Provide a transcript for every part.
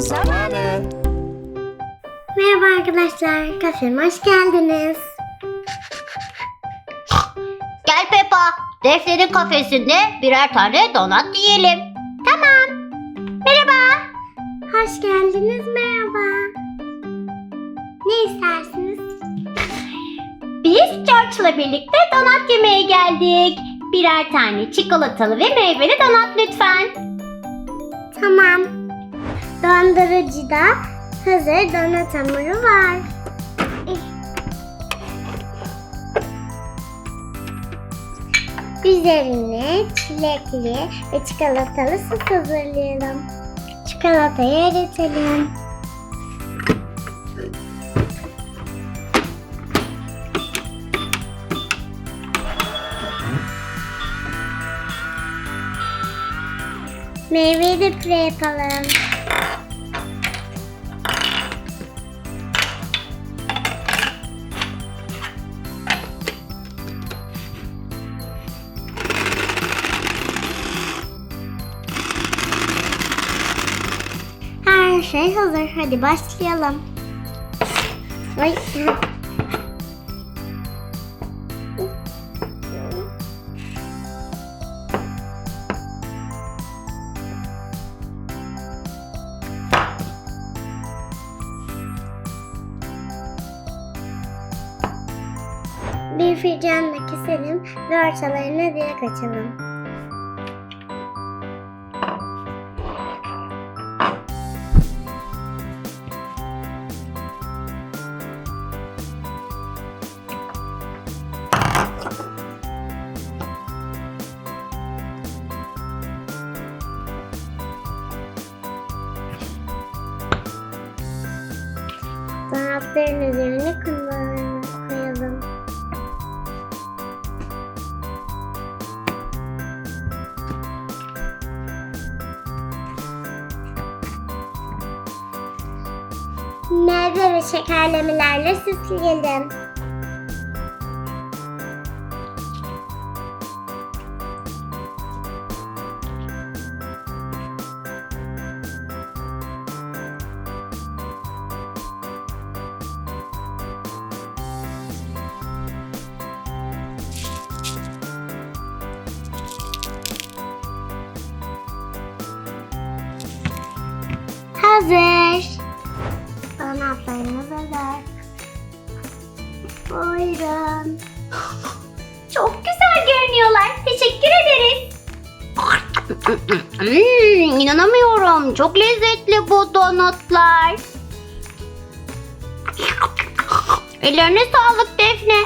Zamanı. Merhaba arkadaşlar, kafeme hoş geldiniz. Gel Peppa. Defne'nin kafesinde birer tane donat yiyelim. Tamam. Merhaba. Hoş geldiniz, merhaba. Ne istersiniz? Biz George'la birlikte donat yemeye geldik. Birer tane çikolatalı ve meyveli donat lütfen. Tamam. Dondurucuda hazır donat hamuru var. Üzerine çilekli ve çikolatalı sos hazırlayalım. Çikolatayı eritelim. Meyveyi de püre yapalım. Her şey hazır. Hadi başlayalım. Ay. Bir fincanla keselim ve ortalarına direk açalım. Donatların üzerine koyalım. Meyve ve şekerlemelerle süsleyelim. Hazır. Donatlarımız hazır. Buyurun. Çok güzel görünüyorlar. Teşekkür ederiz. Hmm, inanamıyorum. Çok lezzetli bu donutlar. Ellerine sağlık Defne.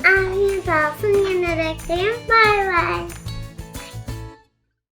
Afiyet olsun yine bekleyeyim. Bay bay.